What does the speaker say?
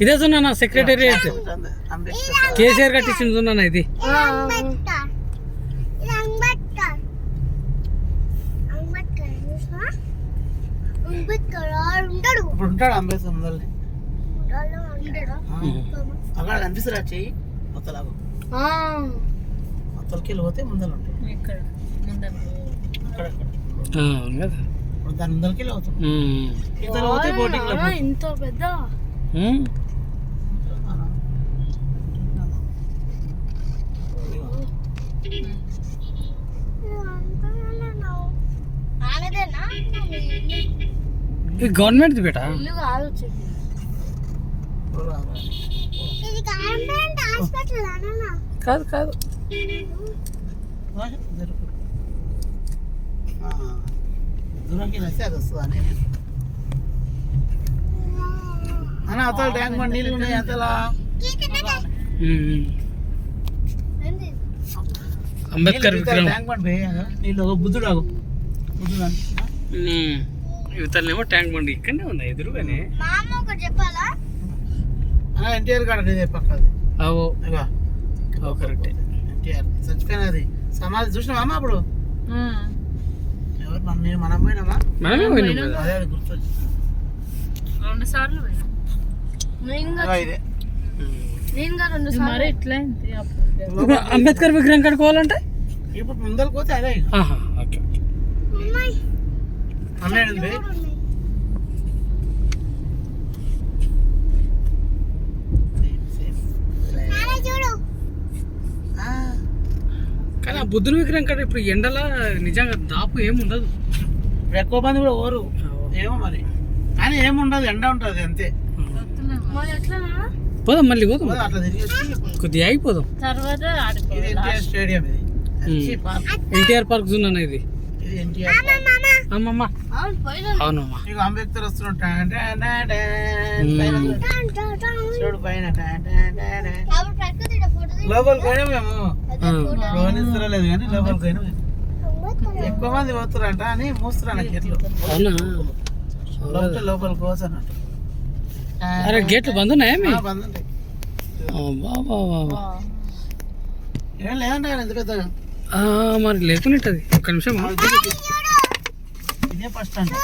ఇదే చూన్నా సెక్రటేరియట్ కేసీఆర్ కట్టించింది చూన్నా ఇది. ఉంటాడు అంబేద్కర్ ఉంటాడు అక్కడ కనిపిస్తారా చెయ్యి? మొత్తలాగా మొత్తలకి వెళ్ళి పోతే ముందలు ఉంటాయి ఇక్కడ ముందర. దాని. ఇతర పోతే బోటింగ్ ఆ, ఇంత పెద్ద? ఇది గవర్నమెంట్ బేటా? ఇల్లు కాదు వచ్చేది ఇది గవర్నమెంట్ హాస్పిటల్ అన్నా కాదు కాదు. దూరంకి వస్తే అది వస్తుంది అని అన్న అవతల ట్యాంక్ బండ్ నీళ్ళు ఉన్నాయి అవతల ఉమ్. అంబేద్కర్ విగ్రహం. ట్యాంక్ బండ్ నీళ్ళు బుద్ధుడు ఆగు. బుద్ధుడు. ఇవతలనేమో ట్యాంక్ బండి ఇక్కడనే ఉంది ఎదురుగానే. చెప్పాలా? ఎన్టీఆర్ కాడ పక్కది అవో. కరెక్టే. ఎన్టీఆర్. చచ్చిపోయినది. సమాధి చూసినావా అమ్మ అప్పుడు? మన పోయినామా మనమే పోయినాం అదే రెండు సార్లు అంబేద్కర్ విగ్రహం కడుకోవాలంటే ఇప్పుడు ముందరకు పోతే అదే ఓకే ఓకే అమ్మాయి అమ్మేది బే. నాన్న చూడు ఆ, కానీ ఆ బుద్ధుని విగ్రహం కాడ ఇప్పుడు ఎండల నిజంగా దాపు ఏమి ఉండదు ఇప్పుడు ఎక్కువ మంది కూడా ఓరు ఏమో మరి. కానీ ఏముండదు ఎండ ఉంటుంది అంతే. పోదాం మళ్ళీ పోదాం. అట్లా తిరిగి కొద్దిగా ఆగిపోదాం. తర్వాత ఇది ఎన్టీఆర్ స్టేడియం ఇది. ఎన్టీఆర్ పార్క్ జూన్ ఇది. ఇది ఎన్టీఆర్ పార్క్. అమ్మమ్మ. అవును పోయినా. అవునమ్మా. అంబేద్కర్ వస్తున్నాడు. చూడు. పైన. లోపలికి పోయినా మేము. లోనిస్తలేదు కానీ లోపలికి. ఎక్కువ మంది పోతురంట అని మూస్తున్నా గేట్లు. లోపల లోపలికి పోతున్నట్టు అరే గేట్లు బంద్ ఉన్నాయా మీ? బంద్ ఉంటాయి బాబా బాబా ఏం లేదంటే ఎంత పెద్దగా ఆ, మరి లేకునిట్టది ఒక్క నిమిషం. ఇదే ఫస్ట్ డాడీ